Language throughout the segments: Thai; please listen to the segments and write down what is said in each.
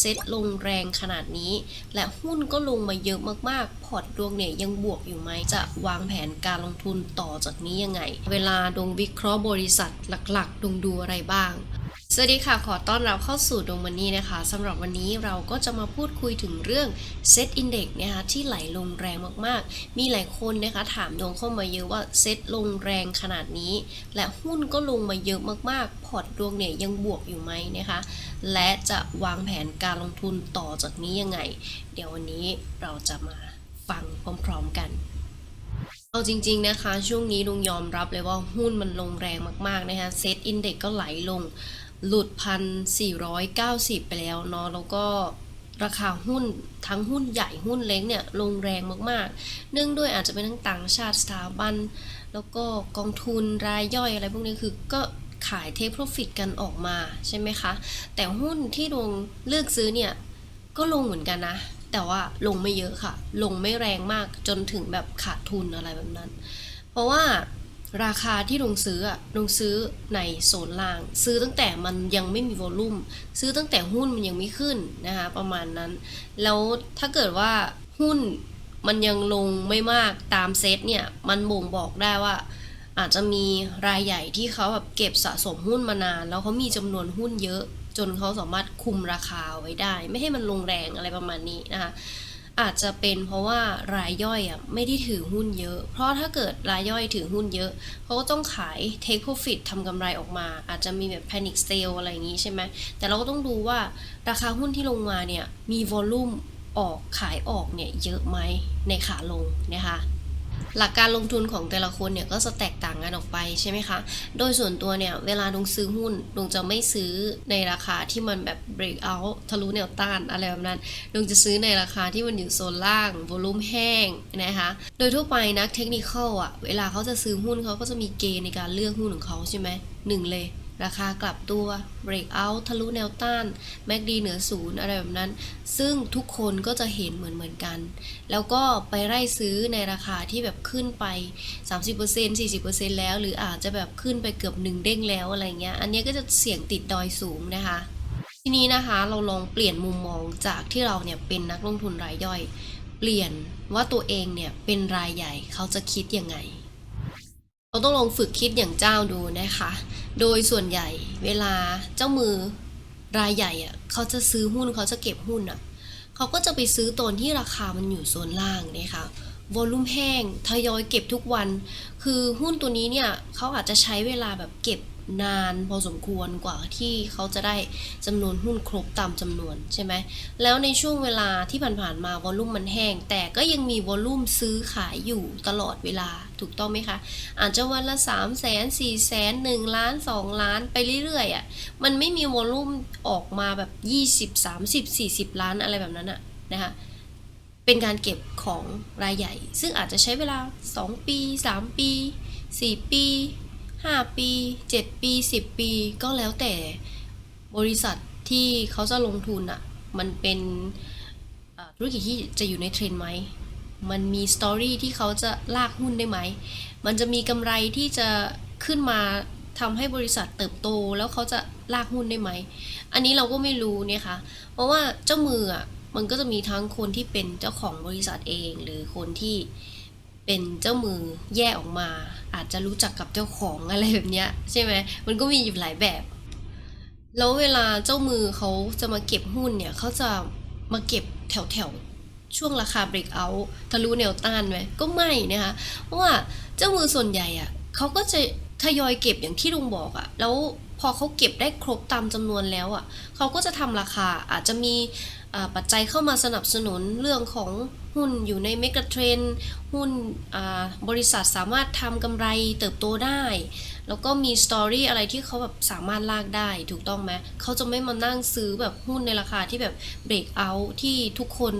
เซ็ตลงแรงขนาดนี้ และหุ้นก็ลงมาเยอะมากๆ พอร์ตดวงเนี่ยยังบวกอยู่ไหม จะวางแผนการลงทุนต่อจากนี้ยังไง เวลาดวงวิเคราะห์บริษัทหลักๆ ดวงดูอะไรบ้าง สวัสดีค่ะ ขอต้อนรับเข้าสู่ดวงมันนี่นะคะสำหรับวันนี้เราก็จะมาพูดคุยถึงเรื่อง Set Index นะคะที่ไหลลงแรงมากๆ มีหลายคนนะคะถามดวงเข้ามาเยอะว่าเซ็ตลงแรงขนาดนี้ และหุ้นก็ลงมาเยอะมากๆ พอร์ตดวงเนี่ยยังบวกอยู่ไหมนะคะ และจะวางแผนการลงทุนต่อจากนี้ยังไง เดี๋ยววันนี้เราจะมาฟังพร้อมๆกันเอาจริง ๆ นะคะ ช่วงนี้ลุงยอมรับเลยว่าหุ้นมันลงแรงมาก ๆ นะคะเซตอินเด็กก็ไหลลง หลุดพันสี่ร้อยเก้าสิบไปแล้วเนาะแล้วก็ราคาหุ้นทั้งหุ้นใหญ่หุ้นเล็กเนี่ยลงแรงมากๆ เนื่องด้วยอาจจะเป็นทั้งต่างชาติสถาบัน แล้วก็กองทุนรายย่อยอะไรพวกนี้คือก็ขายเทคโปรฟิตกันออกมาใช่ไหมคะ แต่หุ้นที่ดวงเลือกซื้อเนี่ย ก็ลงเหมือนกันนะ แต่ว่าลงไม่เยอะค่ะ ลงไม่แรงมากจนถึงแบบขาดทุนอะไรแบบนั้น เพราะว่า ราคาที่ลงซื้ออะลงซื้อในโซนล่าง ซื้อตั้งแต่มันยังไม่มีวอลุ่มซื้อตั้งแต่หุ้นมันยังไม่ขึ้นนะคะประมาณนั้น แล้วถ้าเกิดว่าหุ้นมันยังลงไม่มากตามเซตเนี่ย มันบ่งบอกได้ว่า อาจจะมีรายใหญ่ที่เขาแบบเก็บสะสมหุ้นมานาน แล้วเขามีจำนวนหุ้นเยอะ จนเขาสามารถคุมราคาไว้ได้ ไม่ให้มันลงแรงอะไรประมาณนี้นะคะ อาจจะเป็นเพราะว่ารายย่อยอะไม่ได้ถือหุ้นเยอะ เพราะถ้าเกิดรายย่อยถือหุ้นเยอะเขาก็ต้องขาย take profit ทำกำไรออกมา อาจจะมีแบบ panic sale อะไรอย่างนี้ใช่ไหมแต่เราก็ต้องดูว่าราคาหุ้นที่ลงมาเนี่ยมี volume ออกขายออกเนี่ยเยอะไหมในขาลงนะคะ หลักการลงทุนของแต่ละคนเนี่ยก็จะแตกต่างกันออกไปใช่ไหมคะ โดยส่วนตัวเนี่ยเวลาดงซื้อหุ้นดงจะไม่ซื้อในราคาที่มันแบบ break out ทะลุแนวต้านอะไรแบบนั้นดงจะซื้อในราคาที่มันอยู่โซนล่าง v o l u m e แห้งนะคะ โดยทั่วไปนักเทคนิคอะเวลาเขาจะซื้อหุ้นเขาก็จะมีเกณฑ์ในการเลือกหุ้นของเขาใช่ไหมหนึ่งเลย ราคากลับตัว break out ทะลุแนวต้าน MACD เหนือศูนย์อะไรแบบนั้น ซึ่งทุกคนก็จะเห็นเหมือนเหมือนกัน แล้วก็ไปไล่ซื้อในราคาที่แบบขึ้นไป 30% 40%แล้ว หรืออาจจะแบบขึ้นไปเกือบหนึ่งเด้งแล้วอะไรเงี้ย อันนี้ก็จะเสี่ยงติดดอยสูงนะคะ ทีนี้นะคะเราลองเปลี่ยนมุมมองจากที่เราเนี่ยเป็นนักลงทุนรายย่อย เปลี่ยนว่าตัวเองเนี่ยเป็นรายใหญ่เขาจะคิดยังไงเราต้องลองฝึกคิดอย่างเจ้าดูนะคะ โดยส่วนใหญ่เวลาเจ้ามือรายใหญ่อะเขาจะซื้อหุ้นเขาจะเก็บหุ้นอะเขาก็จะไปซื้อตอนที่ราคามันอยู่โซนล่างนะคะวอลลุ่มแห้งทยอยเก็บทุกวัน คือหุ้นตัวนี้เนี่ยเขาอาจจะใช้เวลาแบบเก็บ นานพอสมควรกว่าที่เขาจะได้จำนวนหุ้นครบตามจำนวนใช่ไหมแล้วในช่วงเวลาที่ผ่านๆมาวอลลุ่มมันแห้ง แต่ก็ยังมีวอลลุ่มซื้อขายอยู่ตลอดเวลาถูกต้องไหมคะ อาจจะวันละ 3 0 0 0 0 0 4แสน1ล้าน 2 ล้านไปเรื่อยๆอะมันไม่มีวอลลุ่มออกมาแบบ 20 30 40 ล้านอะไรแบบนั้นอะนะคะเป็นการเก็บของรายใหญ่ ซึ่งอาจจะใช้เวลา 2 ปี 3 ปี 4 ปี 5 ปี 7 ปี 10 ปีก็แล้วแต่บริษัทที่เขาจะลงทุนอะมันเป็นธุรกิจที่จะอยู่ในเทรนไหม มันมีสตอรี่ที่เขาจะลากหุ้นได้ไหม มันจะมีกำไรที่จะขึ้นมาทำให้บริษัทเติบโตแล้วเขาจะลากหุ้นได้ไหม อันนี้เราก็ไม่รู้เนี่ยค่ะ เพราะว่าเจ้ามืออะมันก็จะมีทั้งคนที่เป็นเจ้าของบริษัทเอง หรือคนที่ เป็นเจ้ามือแยกออกมา อาจจะรู้จักกับเจ้าของอะไรแบบเนี้ยใช่ไหมมันก็มีอยู่หลายแบบ แล้วเวลาเจ้ามือเขาจะมาเก็บหุ้นเนี่ยเขาจะมาเก็บแถวแถวช่วงราคา break out ทะลุแนวต้านไหมก็ไม่นะคะเพราะว่าเจ้ามือส่วนใหญ่อะเขาก็จะทยอยเก็บอย่างที่ลุงบอกอะแล้วพอเขาเก็บได้ครบตามจำนวนแล้วอะเขาก็จะทำราคาอาจจะมี ปัจจัยเข้ามาสนับสนุนเรื่องของหุ้นอยู่ในเมกะเทรนหุ้นบริษัทสามารถทำกำไรเติบโตได้ แล้วก็มีสตอรี่อะไรที่เขาแบบสามารถลากได้ถูกต้องไหมเขาจะไม่มานั่งซื้อแบบหุ้นในราคาที่แบบเบรกเอาที่ทุกคน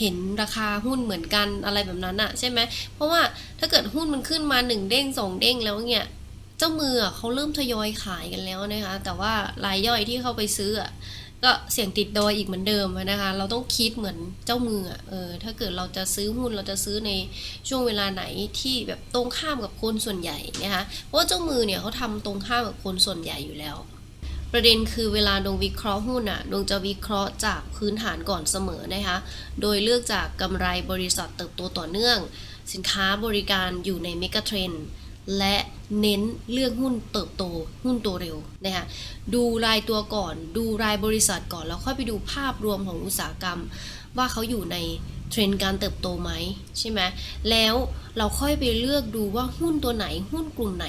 เห็นราคาหุ้นเหมือนกันอะไรแบบนั้นอะใช่ไหมเพราะว่าถ้าเกิดหุ้นมันขึ้นมาหนึ่งเด้งสองเด้งแล้วเนี่ยเจ้ามือเขาเริ่มทยอยขายกันแล้วนะคะแต่ว่ารายย่อยที่เขาไปซื้ออะ ก็เสี่ยงติดดอยอีกเหมือนเดิมนะคะ เราต้องคิดเหมือนเจ้ามืออะเออถ้าเกิดเราจะซื้อหุ้นเราจะซื้อในช่วงเวลาไหนที่แบบตรงข้ามกับคนส่วนใหญ่นะคะเพราะว่าเจ้ามือเนี่ยเขาทำตรงข้ามกับคนส่วนใหญ่อยู่แล้ว ประเด็นคือเวลาดวงวิเคราะห์หุ้นอะดวงจะวิเคราะห์จากพื้นฐานก่อนเสมอนะคะโดยเลือกจากกำไรบริษัทเติบโตต่อเนื่อง สินค้าบริการอยู่ในเมกะเทรนด์ และเน้นเลือกหุ้นเติบโต หุ้นโตเร็วนะคะดูรายตัวก่อนดูรายบริษัทก่อน แล้วค่อยไปดูภาพรวมของอุตสาหกรรม ว่าเขาอยู่ในเทรนด์การเติบโตไหมใช่ไหมแล้วเราค่อยไปเลือกดูว่าหุ้นตัวไหนหุ้นกลุ่มไหน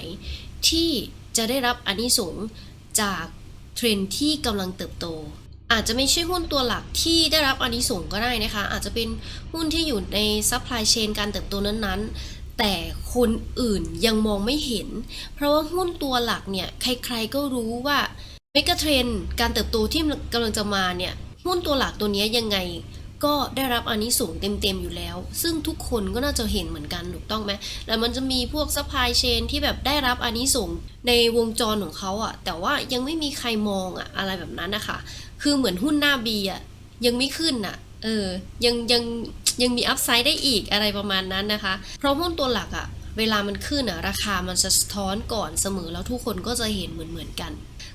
ที่จะได้รับอานิสงจากเทรนด์ที่กำลังเติบโต อาจจะไม่ใช่หุ้นตัวหลักที่ได้รับอานิสงก็ได้นะคะ อาจจะเป็นหุ้นที่อยู่ในซัพพลายเชนการเติบโตนั้นๆ แต่คนอื่นยังมองไม่เห็น เพราะว่าหุ้นตัวหลักเนี่ย ใครๆก็รู้ว่าเมกะเทรนการเติบโตที่กำลังจะมาเนี่ย หุ้นตัวหลักตัวนี้ยังไงก็ได้รับอานิสงส์เต็มๆอยู่แล้ว ซึ่งทุกคนก็น่าจะเห็นเหมือนกันถูกต้องไหมแล้วมันจะมีพวกซัพพลายเชนที่แบบได้รับอานิสงส์ในวงจรของเขาอะแต่ว่ายังไม่มีใครมองอะอะไรแบบนั้นนะคะ คือเหมือนหุ้นหน้าบีอะยังไม่ขึ้นอะเออ ยังยัง ยังมีอัพไซด์ได้อีกอะไรประมาณนั้นนะคะ เพราะหุ้นตัวหลักอะเวลามันขึ้นอะราคามันจะสะท้อนก่อนเสมอแล้วทุกคนก็จะเห็นเหมือนเหมือนกัน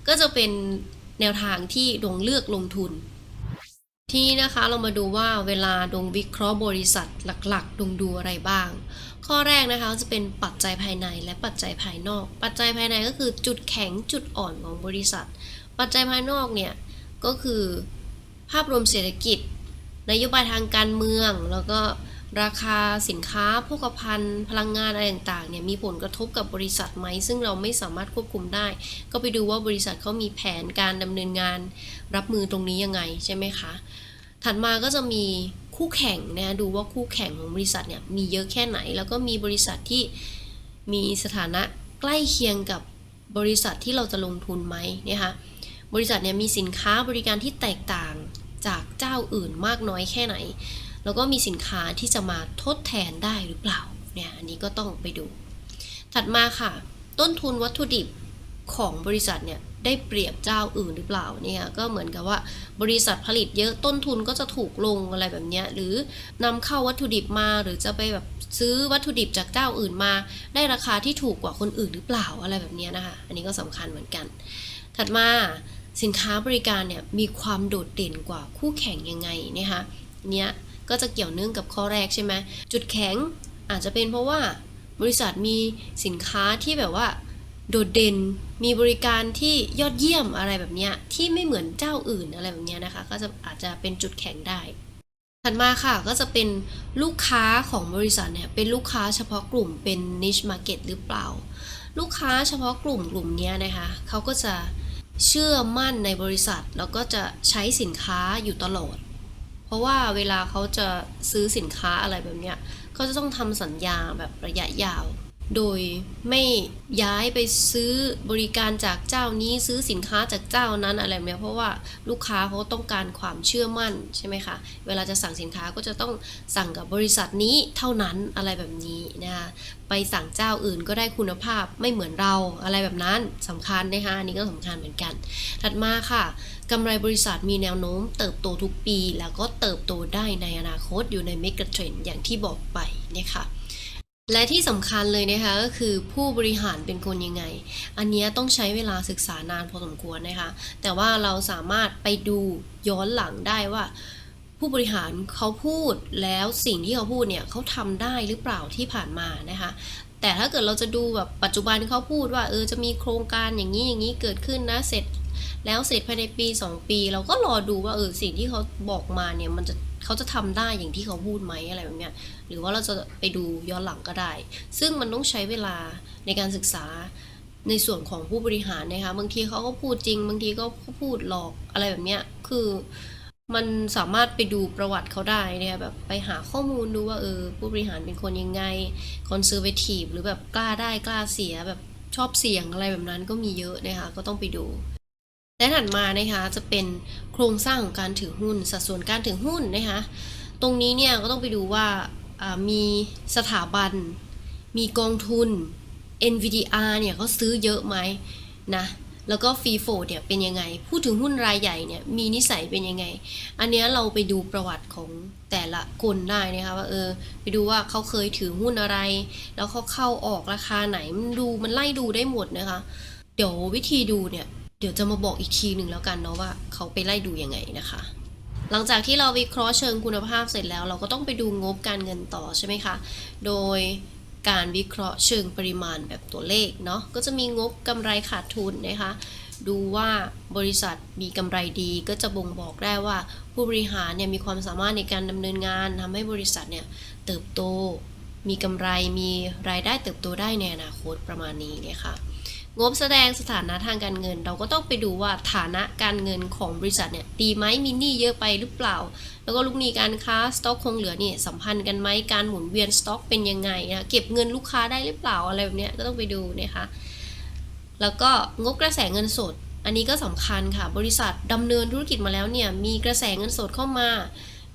ก็จะเป็นแนวทางที่ดวงเลือกลงทุน ที่นี้นะคะเรามาดูว่าเวลาดวงวิเคราะห์บริษัทหลักๆดวงดูอะไรบ้าง ข้อแรกนะคะจะเป็นปัจจัยภายในและปัจจัยภายนอก ปัจจัยภายในก็คือจุดแข็งจุดอ่อนของบริษัท ปัจจัยภายนอกเนี่ยก็คือภาพรวมเศรษฐกิจ นโยบายทางการเมือง แล้วก็ราคาสินค้าโภคภัณฑ์ พลังงานอะไรต่างๆเนี่ยมีผลกระทบกับบริษัทไหม ซึ่งเราไม่สามารถควบคุมได้ ก็ไปดูว่าบริษัทเขามีแผนการดำเนินงานรับมือตรงนี้ยังไงใช่ไหมคะ ถัดมาก็จะมีคู่แข่งนะดูว่าคู่แข่งของบริษัทเนี่ยมีเยอะแค่ไหน แล้วก็มีบริษัทที่มีสถานะใกล้เคียงกับบริษัทที่เราจะลงทุนไหมเนี่ยค่ะบริษัทเนี่ยมีสินค้าบริการที่แตกต่าง จากเจ้าอื่นมากน้อยแค่ไหน แล้วก็มีสินค้าที่จะมาทดแทนได้หรือเปล่าเนี่ยอันนี้ก็ต้องไปดู ถัดมาค่ะ ต้นทุนวัตถุดิบของบริษัทเนี่ยได้เปรียบเจ้าอื่นหรือเปล่าเนี่ยก็เหมือนกับว่าบริษัทผลิตเยอะต้นทุนก็จะถูกลงอะไรแบบนี้หรือนำเข้าวัตถุดิบมาหรือจะไปแบบซื้อวัตถุดิบจากเจ้าอื่นมา ได้ราคาที่ถูกกว่าคนอื่นหรือเปล่าอะไรแบบนี้นะคะ อันนี้ก็สำคัญเหมือนกัน ถัดมา สินค้าบริการเนี่ยมีความโดดเด่นกว่าคู่แข่งยังไงนะคะเนี้ยก็จะเกี่ยวเนื่องกับข้อแรกใช่ไหมจุดแข็งอาจจะเป็นเพราะว่าบริษัทมีสินค้าที่แบบว่า โดดเด่นมีบริการที่ยอดเยี่ยมอะไรแบบเนี้ยที่ไม่เหมือนเจ้าอื่นอะไรแบบเนี้ยนะคะ ก็จะอาจจะเป็นจุดแข็งได้ถัดมาค่ะก็จะเป็นลูกค้าของบริษัทเนี่ยเป็นลูกค้าเฉพาะกลุ่มเป็น niche market หรือเปล่า ลูกค้าเฉพาะกลุ่มกลุ่มนี้นะคะเขาก็จะ เชื่อมั่นในบริษัท แล้วก็จะใช้สินค้าอยู่ตลอด เพราะว่าเวลาเขาจะซื้อสินค้าอะไรแบบเนี้ยเขาจะต้องทำสัญญาแบบระยะยาว โดยไม่ย้ายไปซื้อบริการจากเจ้านี้ซื้อสินค้าจากเจ้านั้นอะไรแบบเนี้ยเพราะว่าลูกค้าเขาต้องการความเชื่อมั่นใช่ไหมคะเวลาจะสั่งสินค้าก็จะต้องสั่งกับบริษัทนี้เท่านั้นอะไรแบบนี้นะคะไปสั่งเจ้าอื่นก็ได้คุณภาพไม่เหมือนเราอะไรแบบนั้นสำคัญนะคะอันนี้ก็สำคัญเหมือนกัน ถัดมาค่ะกำไรบริษัทมีแนวโน้มเติบโตทุกปี แล้วก็เติบโตได้ในอนาคตอยู่ในเมกะเทรนอย่างที่บอกไปนะคะ และที่สำคัญเลยนะคะก็คือผู้บริหารเป็นคนยังไง อันนี้ต้องใช้เวลาศึกษานานพอสมควรนะคะ แต่ว่าเราสามารถไปดูย้อนหลังได้ว่า ผู้บริหารเขาพูดแล้วสิ่งที่เขาพูดเนี่ยเขาทำได้หรือเปล่าที่ผ่านมานะคะ แต่ถ้าเกิดเราจะดูแบบปัจจุบันเขาพูดว่าเออจะมีโครงการอย่างนี้อย่างนี้เกิดขึ้นนะเสร็จแล้วเสร็จภายในปี 2 ปี เราก็รอดูว่าเออสิ่งที่เขาบอกมาเนี่ยมันจะ เขาจะทำได้อย่างที่เขาพูดไหมอะไรแบบเนี้ยหรือว่าเราจะไปดูย้อนหลังก็ได้ ซึ่งมันต้องใช้เวลาในการศึกษาในส่วนของผู้บริหารนะคะบางทีเขาก็พูดจริง บางทีก็พูดหลอกอะไรแบบเนี้ยคือมันสามารถไปดูประวัติเขาได้นะคะแบบไปหาข้อมูลดูว่าเออผู้บริหารเป็นคนยังไงคอนเซอร์เวทีฟหรือแบบกล้าได้กล้าเสียแบบชอบเสี่ยงอะไรแบบนั้นก็มีเยอะนะคะก็ต้องไปดู และถัดมานะคะจะเป็นโครงสร้างของการถือหุ้น สัดส่วนการถือหุ้นนะคะตรงนี้เนี่ยก็ต้องไปดูว่ามีสถาบัน มีกองทุน NVDR เนี่ยเขาซื้อเยอะไหมนะแล้วก็ฟรีโฟลเนี่ยเป็นยังไง พูดถึงหุ้นรายใหญ่เนี่ยมีนิสัยเป็นยังไง อันนี้เราไปดูประวัติของแต่ละคนได้นะคะว่าเออไปดูว่าเขาเคยถือหุ้นอะไร แล้วเขาเข้าออกราคาไหนมันดูมันไล่ดูได้หมดนะคะ เดี๋ยววิธีดูเนี่ย เดี๋ยวจะมาบอกอีกทีหนึ่งแล้วกันเนาะว่าเขาไปไล่ดูยังไงนะคะ หลังจากที่เราวิเคราะห์เชิงคุณภาพเสร็จแล้ว เราก็ต้องไปดูงบการเงินต่อใช่ไหมคะ โดยการวิเคราะห์เชิงปริมาณแบบตัวเลขเนาะก็จะมีงบกำไรขาดทุนนะคะ ดูว่าบริษัทมีกำไรดีก็จะบ่งบอกได้ว่า ผู้บริหารเนี่ยมีความสามารถในการดำเนินงานทำให้บริษัทเนี่ยเติบโต มีกำไรมีรายได้เติบโตได้ในอนาคตประมาณนี้นี่ยค่ะ งบแสดงสถานะทางการเงิน เราก็ต้องไปดูว่าฐานะการเงินของบริษัทเนี่ยดีไหมมีหนี้เยอะไปหรือเปล่า แล้วก็ลูกหนี้การค้าสต็อกคงเหลือเนี่ยสัมพันธ์กันไหมการหมุนเวียนสต็อกเป็นยังไงนะเก็บเงินลูกค้าได้หรือเปล่าอะไรแบบเนี้ยก็ต้องไปดูนะคะแล้วก็งบกระแสเงินสด อันนี้ก็สำคัญค่ะ บริษัทดำเนินธุรกิจมาแล้วเนี่ยมีกระแสเงินสดเข้ามา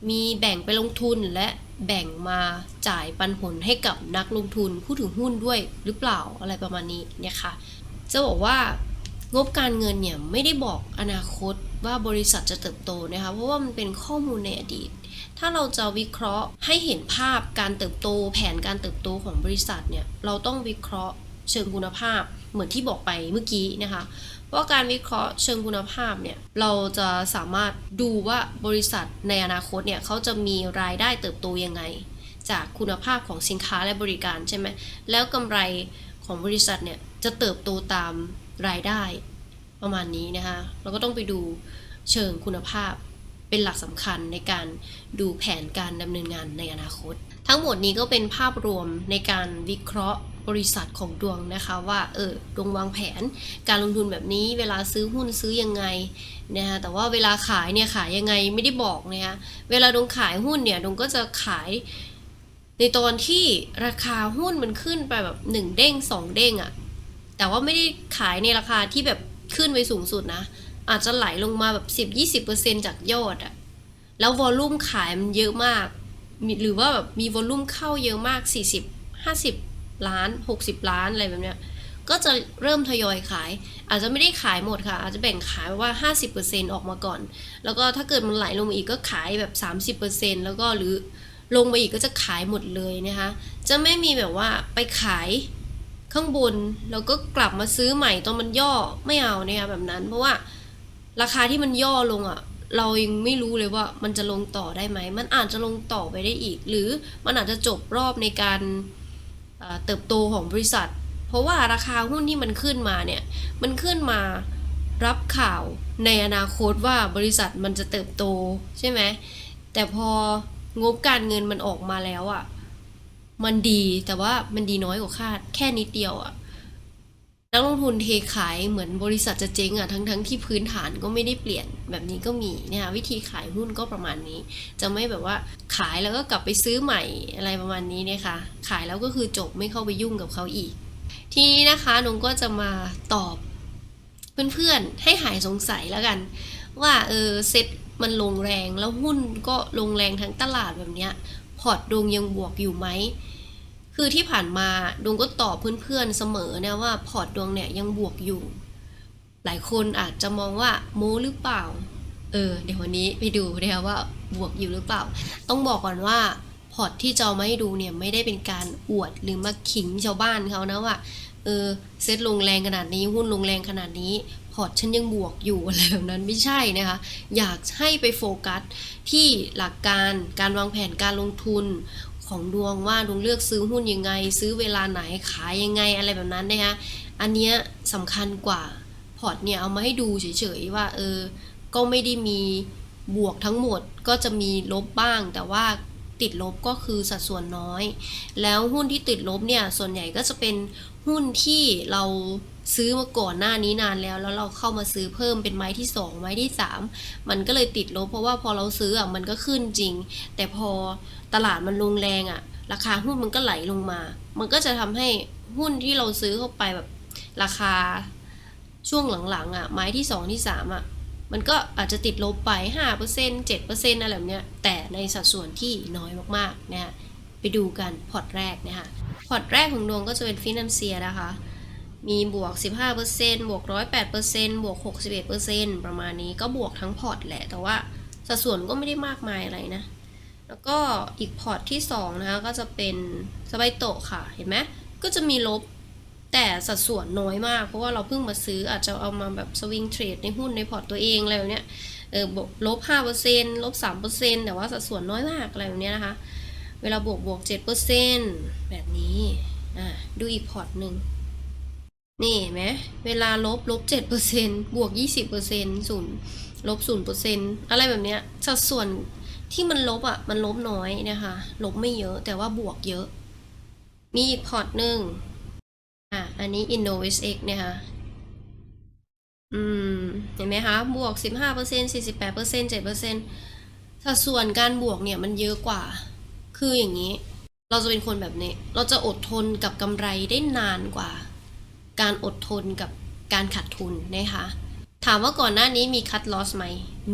มีแบ่งไปลงทุนและแบ่งมาจ่ายปันผลให้กับนักลงทุนผู้ถือหุ้นด้วยหรือเปล่าอะไรประมาณนี้เนี่ยค่ะ จะบอกว่างบการเงินเนี่ยไม่ได้บอกอนาคตว่าบริษัทจะเติบโตนะคะ เพราะว่ามันเป็นข้อมูลในอดีต ถ้าเราจะวิเคราะห์ให้เห็นภาพการเติบโต แผนการเติบโตของบริษัทเนี่ยเราต้องวิเคราะห์เชิงคุณภาพเหมือนที่บอกไปเมื่อกี้นะคะเพราการวิเคราะห์เชิงคุณภาพเนี่ยเราจะสามารถดูว่าบริษัทในอนาคตเนี่ยเขาจะมีรายได้เติบโตยังไง จากคุณภาพของสินค้าและบริการใช่ไหมแล้วกำไรของบริษัทเนี่ย จะเติบโตตามรายได้ประมาณนี้นะคะ เราก็ต้องไปดูเชิงคุณภาพเป็นหลักสำคัญในการดูแผนการดำเนินงานในอนาคต ทั้งหมดนี้ก็เป็นภาพรวมในการวิเคราะห์บริษัทของดวงนะคะว่าเออดวงวางแผน การลงทุนแบบนี้เวลาซื้อหุ้นซื้อยังไงนะคะแต่ว่าเวลาขายเนี่ยขายยังไงไม่ได้บอกนะคะเวลาดวงขายหุ้นเนี่ยดวงก็จะขายในตอนที่ราคาหุ้นมันขึ้นไปแบบหนึ่งเด้งสองเด้งอะ แต่ว่าไม่ได้ขายในราคาที่แบบขึ้นไปสูงสุดนะ อาจจะไหลลงมาแบบสิบยี่สิบเปอร์เซ็นจากยอดอะแล้ววอลลุ่มขายมันเยอะมากมหรือว่าแบบมีวอลลุ่มเข้าเยอะมากสี่สิบห้าสิบล้านหกสิบล้านอะไรแบบเนี้ยก็จะเริ่มทยอยขาย อาจจะไม่ได้ขายหมดค่ะ อาจจะแบ่งขายว่า 50%ออกมาก่อน แล้วก็ถ้าเกิดมันไหลลงอีกก็ขายแบบ 30%แล้วก็หรือลงมาอีกก็จะขายหมดเลยนะคะ จะไม่มีแบบว่าไปขาย ข้างบนแล้วก็กลับมาซื้อใหม่ตอนมันย่อไม่เอานะคะแบบนั้น เพราะว่าราคาที่มันย่อลงอะ่ะ เรายังไม่รู้เลยว่ามันจะลงต่อได้ไหม มันอาจจะลงต่อไปได้อีก หรือมันอาจจะจบรอบในการเอ่อเติบโตของบริษัท เพราะว่าราคาหุ้นที่มันขึ้นมาเนี่ย มันขึ้นมารับข่าวในอนาคตว่าบริษัทมันจะเติบโตใช่ไหมแต่พองบการเงินมันออกมาแล้วอะ่ะ มันดีแต่ว่ามันดีน้อยกว่าคาด แค่นิดเดียวอะ่ะนักลงทุนเทขายเหมือนบริษัทจะเจ๊งอะ่ะทั้งทั้งที่พื้นฐานก็ไม่ได้เปลี่ยนแบบนี้ก็มีนะคะวิธีขายหุ้นก็ประมาณนี้ จะไม่แบบว่าขายแล้วก็กลับไปซื้อใหม่อะไรประมาณนี้นะคะขายแล้วก็คือจบไม่เข้าไปยุ่งกับเขาอีก ทีนี้นะคะนงก็จะมาตอบเพื่อนๆให้หายสงสัยแล้วกัน ว่าเออเซ็ตมันลงแรงแล้วหุ้นก็ลงแรงทั้งตลาดแบบเนี้ยพอร์ตดวงยังบวกอยู่ไหม คือที่ผ่านมาดวงก็ตอบเพื่อนๆเสมอเนะว่าพอร์ตดวงเนี่ยยังบวกอยู่ หลายคนอาจจะมองว่าโม้หรือเปล่า เออ เดี๋ยววันนี้ไปดูนะคะว่าบวกอยู่หรือเปล่า ต้องบอกก่อนว่าพอร์ตที่จะเอามาให้ดูเนี่ยไม่ได้เป็นการอวดหรือมาขิงชาวบ้านเขานะว่าเออเซ็ตลงแรงขนาดนี้หุ้นลงแรงขนาดนี้พอร์ตฉันยังบวกอยู่อะไรแบบนั้นไม่ใช่นะคะ อยากให้ไปโฟกัสที่หลักการการวางแผนการลงทุน ของดวงว่าดวงเลือกซื้อหุ้นยังไง ซื้อเวลาไหนขายยังไงอะไรแบบนั้นนะคะอันเนี้ยสำคัญกว่าพอร์ตเนี่ยเอามาให้ดูเฉยๆว่าเออก็ไม่ได้มีบวกทั้งหมดก็จะมีลบบ้าง แต่ว่าติดลบก็คือสัดส่วนน้อย แล้วหุ้นที่ติดลบเนี่ยส่วนใหญ่ก็จะเป็นหุ้นที่เรา ซื้อมาก่อนหน้านี้นานแล้ว แล้วเราเข้ามาซื้อเพิ่มเป็นไม้ที่ 2 ไม้ที่ 3 มันก็เลยติดลบ เพราะว่าพอเราซื้ออะมันก็ขึ้นจริง แต่พอตลาดมันลงแรงอะ ราคาหุ้นมันก็ไหลลงมา มันก็จะทำให้หุ้นที่เราซื้อเข้าไปแบบราคาช่วงหลังๆอะไม้ที่2ที่3อะมันก็อาจจะติดลบไป 5% 7%อะไรแบบเนี้ยแต่ในสัดส่วนที่น้อยมากๆนะฮะไปดูกันพอร์ตแรกนะคะพอร์ตแรกของดวงก็จะเป็นฟินแลนเซียนะคะ มีบวก 15%บวก 108%บวก 61%ประมาณนี้ก็บวกทั้งพอร์ตแหละ แต่ว่าสัดส่วนก็ไม่ได้มากมายอะไรนะ แล้วก็อีกพอร์ตที่ 2 นะคะ ก็จะเป็นสบายโตค่ะ เห็นไหมก็จะมีลบแต่สัดส่วนน้อยมาก เพราะว่าเราเพิ่งมาซื้ออาจจะเอามาแบบสวิงเทรดในหุ้นในพอร์ตตัวเองอะไรแบบเนี้ยเออบวกลบห้าเปอร์เซ็นลบสามเปอร์เซ็นแต่ว่าสัดส่วนน้อยมากอะไรแบบเนี้ยนะคะ เวลาบวกบวกเจ็ดเปอร์เซ็นแบบนี้อ่าดูอีกพอร์ตหนึ่ง นี่เห็นไหมเวลาลบลบเจ็ดเปอร์เซ็นบวกยี่สิบเปอร์เซ็นศูนย์ลบศูนย์เปอร์เซ็นอะไรแบบเนี้ยสัดส่วนที่มันลบอะมันลบน้อยนะคะ ลบไม่เยอะแต่ว่าบวกเยอะ มีอีกพอร์ตหนึ่งอะอันนี้ InnoVSX เนี่ยค่ะอืมเห็นไหมคะ บวก15% 48% 7%สัดส่วนการบวกเนี่ยมันเยอะกว่า คืออย่างนี้ เราจะเป็นคนแบบนี้ เราจะอดทนกับกำไรได้นานกว่า การอดทนกับการขาดทุนนะคะถามว่าก่อนหน้านี้มีคัดลอสไหม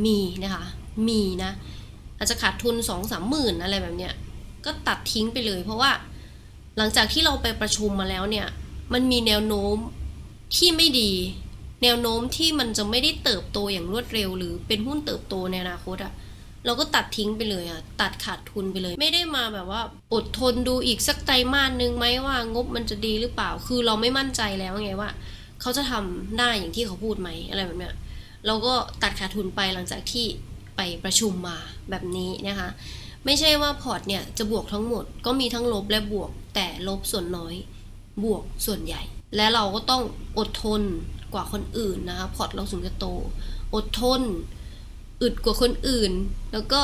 มีนะคะ มีนะ อาจจะขาดทุน2องสามหมื่นอะไรแบบเนี้ยก็ตัดทิ้งไปเลย เพราะว่าหลังจากที่เราไปประชุมมาแล้วเนี่ย มันมีแนวโน้มที่ไม่ดี แนวโน้มที่มันจะไม่ได้เติบโตอย่างรวดเร็ว หรือเป็นหุ้นเติบโตในอนาคตอะ เราก็ตัดทิ้งไปเลยอะตัดขาดทุนไปเลย ไม่ได้มาแบบว่าอดทนดูอีกสักไตรมาสนึงไหมว่างบมันจะดีหรือเปล่า คือเราไม่มั่นใจแล้วไงว่า เขาจะทำได้อย่างที่เขาพูดไหมอะไรแบบเนี้ยเราก็ตัดขาดทุนไปหลังจากที่ไปประชุมมาแบบนี้นะคะ ไม่ใช่ว่าพอร์ตเนี่ยจะบวกทั้งหมดก็มีทั้งลบและบวก แต่ลบส่วนน้อย บวกส่วนใหญ่ และเราก็ต้องอดทนกว่าคนอื่นนะคะพอร์ตเราถึงจะโต อดทน อึดกว่าคนอื่น แล้วก็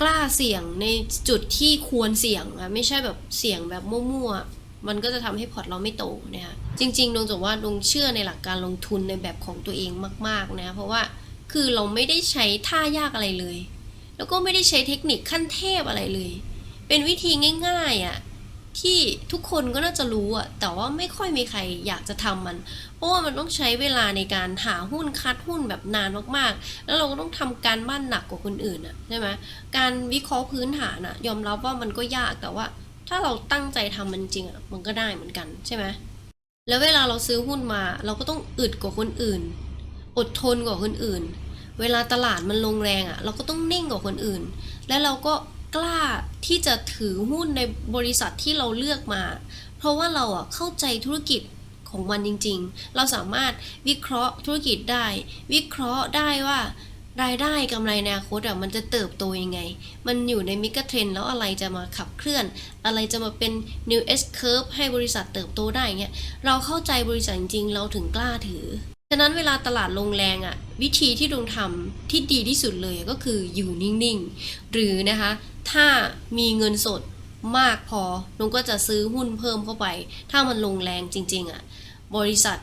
กล้าเสี่ยงในจุดที่ควรเสี่ยงอะไม่ใช่แบบเสี่ยงแบบมั่วๆ มันก็จะทำให้พอร์ตเราไม่โตนะคะจริงๆดวงจะว่าดวงเชื่อในหลักการลงทุนในแบบของตัวเองมากๆนะเพราะว่าคือเราไม่ได้ใช้ท่ายากอะไรเลย แล้วก็ไม่ได้ใช้เทคนิคขั้นเทพอะไรเลย เป็นวิธีง่ายๆอะ่ะ ที่ทุกคนก็น่าจะรู้อะแต่ว่าไม่ค่อยมีใครอยากจะทำมัน เพราะว่ามันต้องใช้เวลาในการหาหุ้นคัดหุ้นแบบนานมากๆ แล้วเราก็ต้องทำการบ้านหนักกว่าคนอื่นอะใช่ไหมการวิเคราะห์พื้นฐานอะยอมรับว่ามันก็ยากแต่ว่า ถ้าเราตั้งใจทำมันจริงอะ่ะมันก็ได้เหมือนกันใช่ไหมแล้วเวลาเราซื้อหุ้นมา เราก็ต้องอึดกว่าคนอื่น อดทนกว่าคนอื่น เวลาตลาดมันลงแรงอะ่ะเราก็ต้องนิ่งกว่าคนอื่น และเราก็ กล้าที่จะถือหุ้นในบริษัทที่เราเลือกมา เพราะว่าเราอะเข้าใจธุรกิจของมันจริง ๆ เราสามารถวิเคราะห์ธุรกิจได้ วิเคราะห์ได้ว่ารายได้กำไรในอนาคตอะมันจะเติบโตยังไง มันอยู่ในมิกะเทรนแล้วอะไรจะมาขับเคลื่อน อะไรจะมาเป็น new S curve ให้บริษัทเติบโตได้เงี้ยเราเข้าใจบริษัทจริงๆ เราถึงกล้าถือะนั้นเวลาตลาดลงแรงอะ่ะวิธีที่ดวงทำที่ดีที่สุดเลยก็คืออยู่นิ่งๆ หรือนะคะ ถ้ามีเงินสดมากพอดวงก็จะซื้อหุ้นเพิ่มเข้าไป ถ้ามันลงแรงจริง ๆอะ่ะบริษัท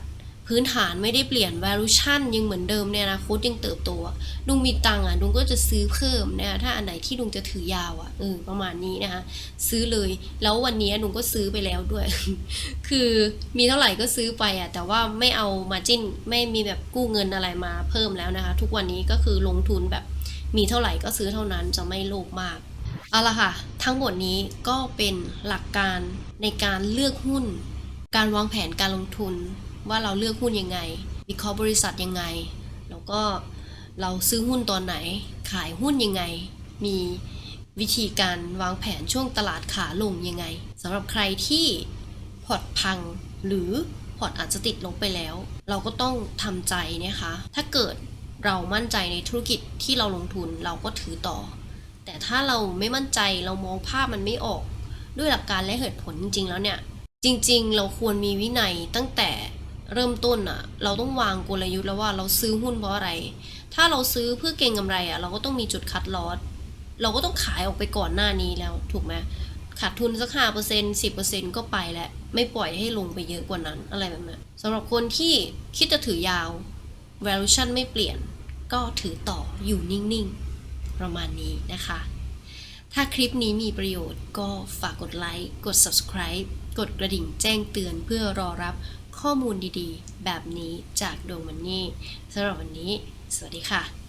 พื้นฐานไม่ได้เปลี่ยน valuation ยังเหมือนเดิมในอนาคตยังเติบโตอะดุงมีตังค์อะดุงก็จะซื้อเพิ่มนะคะถ้าอันไหนที่ดุงจะถือยาวอะเออประมาณนี้นะคะซื้อเลย แล้ววันนี้ดุงก็ซื้อไปแล้วด้วย คือมีเท่าไหร่ก็ซื้อไปอะแต่ว่าไม่เอามาจิ้นไม่มีแบบกู้เงินอะไรมาเพิ่มแล้วนะคะ ทุกวันนี้ก็คือลงทุนแบบมีเท่าไหร่ก็ซื้อเท่านั้นจะไม่โลภมากเอาละค่ะ ทั้งหมดนี้ก็เป็นหลักการในการเลือกหุ้น การวางแผนการลงทุน ว่าเราเลือกหุ้นยังไงวิเคราะห์บริษัทยังไง แล้วก็เราซื้อหุ้นตอนไหน ขายหุ้นยังไง มีวิธีการวางแผนช่วงตลาดขาลงยังไงสำหรับใครที่พอร์ตพังหรือพอร์ตอาจจะติดลบไปแล้ว เราก็ต้องทำใจนะคะ ถ้าเกิดเรามั่นใจในธุรกิจที่เราลงทุนเราก็ถือต่อ แต่ถ้าเราไม่มั่นใจเรามองภาพมันไม่ออก ด้วยหลักการและเหตุผลจริงๆแล้วเนี่ย จริง ๆ เราควรมีวินัยตั้งแต่ เริ่มต้นอะเราต้องวางกลยุทธ์แล้วว่าเราซื้อหุ้นเพราะอะไร ถ้าเราซื้อเพื่อเก็งกำไรอะเราก็ต้องมีจุดคัดลอสเราก็ต้องขายออกไปก่อนหน้านี้แล้วถูกไหมขาดทุนสักห้าเปอร์เซ็นสิบเปอร์เซ็นก็ไปแล้ว ไม่ปล่อยให้ลงไปเยอะกว่านั้นอะไรแบบนั้นสำหรับคนที่คิดจะถือยาว valuation ไม่เปลี่ยน ก็ถือต่ออยู่นิ่งๆ ประมาณนี้นะคะ ถ้าคลิปนี้มีประโยชน์ก็ฝากกดไลค์ กด subscribe กดกระดิ่งแจ้งเตือนเพื่อรอรับ ข้อมูลดีๆ แบบนี้จากดวงมันนี่สำหรับวันนี้ สวัสดีค่ะ